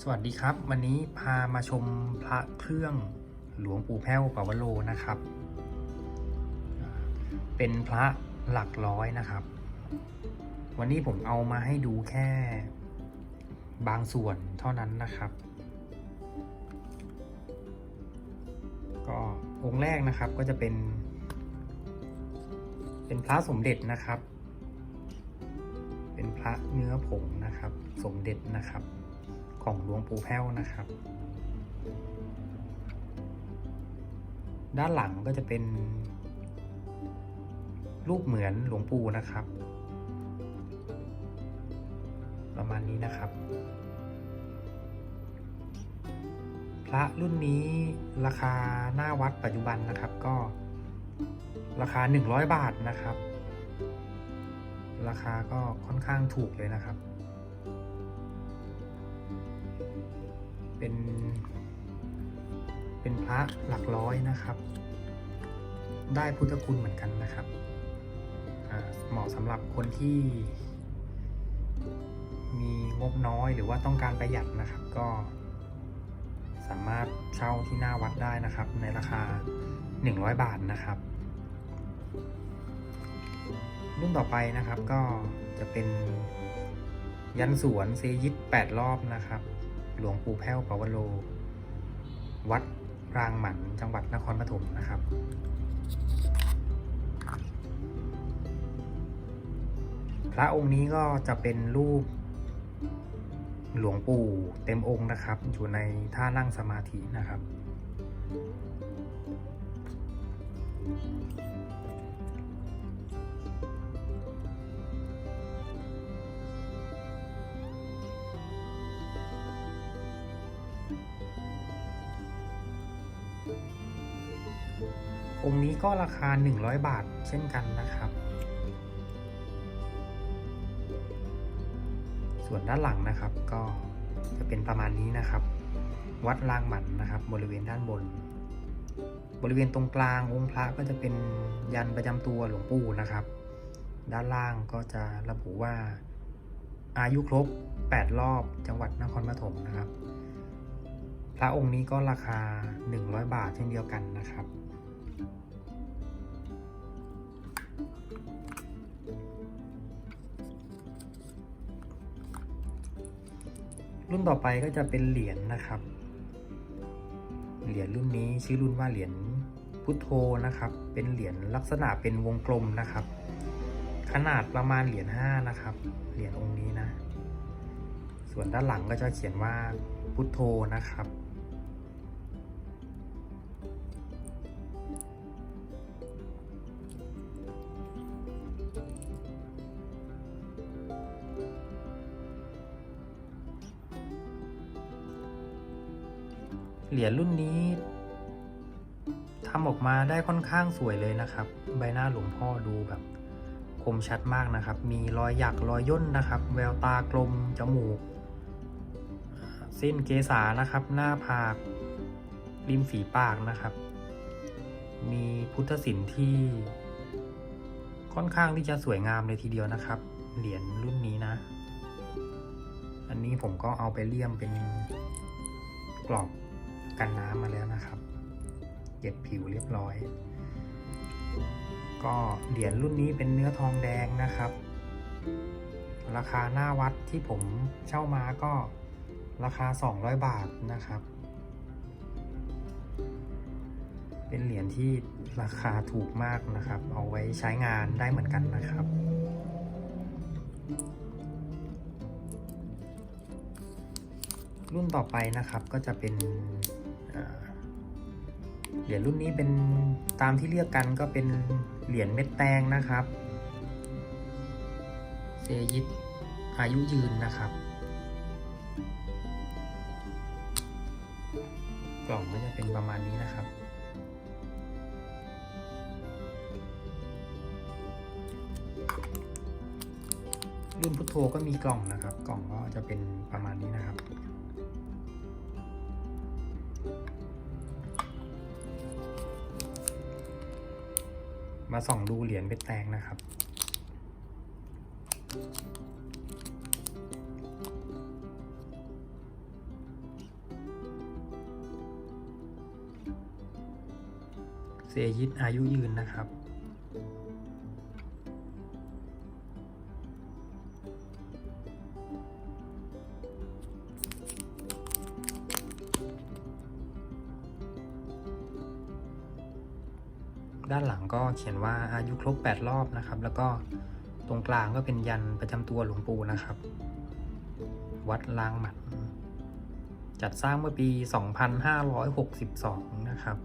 สวัสดีครับ วันนี้พามาชมพระเครื่องหลวงปู่แพ้วปาวโลนะครับ เป็นพระหลักร้อยนะครับ วันนี้ผมเอามาให้ดูแค่บางส่วนเท่านั้นนะครับ ก็องค์แรกนะครับก็จะเป็น เป็นพระสมเด็จนะครับ เป็นพระเนื้อผงนะครับ สมเด็จนะครับ ของหลวงปู่แพ้วนะครับ ด้านหลังก็จะเป็น รูปเหมือนหลวงปู่นะครับ ประมาณนี้นะครับ พระรุ่นนี้ราคาหน้าวัดปัจจุบันนะครับก็ราคา 100 บาทนะครับ ราคาก็ค่อนข้างถูกเลยนะครับ เป็น เป็นพระหลักร้อยนะครับ ได้พุทธคุณเหมือนกันนะครับเหมาะสำหรับคนที่มีงบน้อยหรือว่าต้องการประหยัดนะครับ ก็สามารถเช่าที่หน้าวัดได้นะครับ ในราคา 100 บาทนะครับ รุ่นต่อไปนะครับก็จะเป็นยันสวนเซยิต8รอบนะครับ หลวงปู่แพ้วปาวโล วัดรางหมันจังหวัดนครปฐมนะครับ พระองค์นี้ก็จะเป็นรูปหลวงปู่เต็มองค์นะครับ อยู่ในท่านั่งสมาธินะครับ องค์นี้ก็ราคา 100 บาทเช่นกันนะครับ ส่วนด้านหลังนะครับก็จะเป็นประมาณนี้นะครับ วัดรางหมันนะครับ บริเวณด้านบน บริเวณตรงกลางองค์พระก็จะเป็นยันประจำตัวหลวงปู่นะครับ ด้านล่างก็จะระบุว่าอายุครบ 8 รอบจังหวัดนครปฐมนะครับ พระองค์นี้ก็ราคา 100 บาทเช่นเดียวกันนะครับ รุ่นต่อไปก็จะเป็นเหรียญนะครับ เหรียญรุ่นนี้ชื่อรุ่นว่าเหรียญพุทโธนะครับ เป็นเหรียญลักษณะเป็นวงกลมนะครับ ขนาดประมาณเหรียญห้านะครับ เหรียญองค์นี้นะ ส่วนด้านหลังก็จะเขียนว่าพุทโธนะครับ เหรียญรุ่นนี้ทำออกมาได้ค่อนข้างสวยเลยนะครับ ใบหน้าหลวงพ่อดูแบบ คมชัดมากนะครับ มีรอยหยักรอยย่นนะครับ แววตากลมจมูกอ่าเส้นเกษานะครับ หน้าผาก ริมฝีปากนะครับ มีพุทธศิลป์ที่ ค่อนข้างที่จะสวยงามเลยทีเดียวนะครับ เหรียญรุ่นนี้นะ อันนี้ผมก็เอาไปเลี่ยมเป็นกรอบ กันน้ำมาแล้วนะครับ เก็บผิวเรียบร้อย ก็เหรียญรุ่นนี้เป็นเนื้อทองแดงนะครับ ราคาหน้าวัดที่ผมเช่ามาก็ราคา 200 บาทนะครับ เป็นเหรียญที่ราคาถูกมากนะครับ เอาไว้ใช้งานได้เหมือนกันนะครับรุ่นต่อไปนะครับก็จะเป็น เหรียญรุ่นนี้เป็นตามที่เรียกกันก็เป็นเหรียญเม็ดแตงนะครับ เซยิตอายุยืนนะครับ กล่องก็จะเป็นประมาณนี้นะครับ รุ่นพุทโธก็มีกล่องนะครับ กล่องก็จะเป็นประมาณนี้นะครับ มาส่องดูเหรียญเป็นแตงนะครับ เสียยิตอายุยืนนะครับ ด้านหลังก็เขียนว่าอายุครบ 8 รอบนะครับ แล้วก็ตรงกลางก็เป็นยันประจำตัวหลวงปู่นะครับ วัดลางหมันจัดสร้างเมื่อปี 2562 นะครับ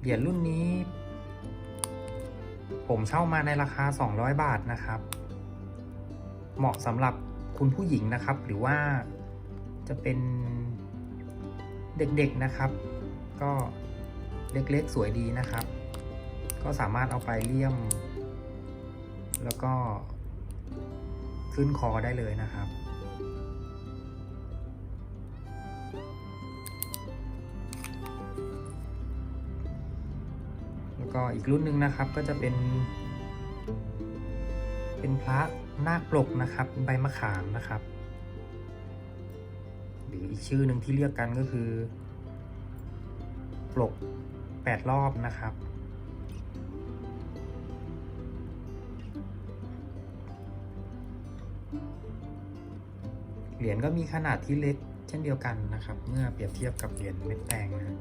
เหรียญรุ่นนี้ ผมเช่ามาในราคา 200 บาทนะครับ เหมาะสำหรับคุณผู้หญิงนะครับ หรือว่าจะเป็นเด็กๆนะครับ ก็เล็กๆสวยดีนะครับ ก็สามารถเอาไปเลี่ยม แล้วก็ขึ้นคอได้เลยนะครับ ก็อีกรุ่นหนึ่งนะครับก็จะเป็น เป็นพระนาคปลกนะครับใบมะขามนะครับ หรืออีกชื่อหนึ่งที่เรียกกันก็คือ ปลกแปดรอบนะครับเหรียญก็มีขนาดที่เล็กเช่นเดียวกันนะครับ เมื่อเปรียบเทียบกับเหรียญเม็ดแตงนะ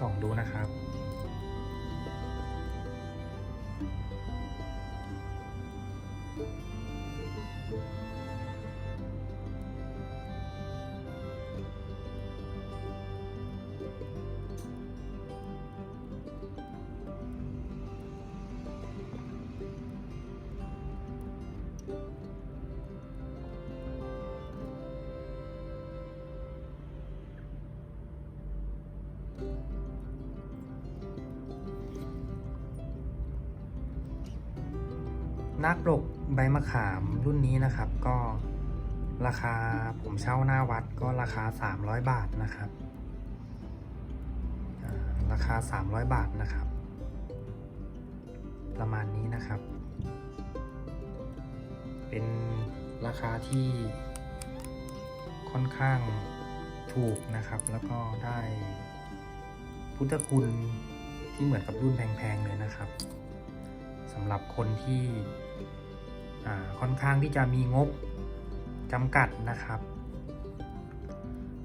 ส่องดูนะครับ นาคปลกใบมะขามรุ่นนี้นะครับ ก็ราคาผมเช่าหน้าวัดก็ราคา 300 บาทนะครับอ่าราคา 300 บาทนะครับ ประมาณนี้นะครับ เป็นราคาที่ค่อนข้างถูกนะครับ แล้วก็ได้พุทธคุณที่เหมือนกับรุ่นแพงๆเลยนะครับสำหรับคนที่ ค่อนข้างที่จะมีงบจำกัดนะครับ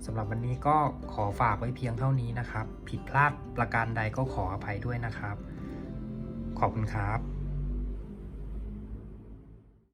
สำหรับวันนี้ก็ขอฝากไว้เพียงเท่านี้นะครับ ผิดพลาดประการใดก็ขออภัยด้วยนะครับ ขอบคุณครับ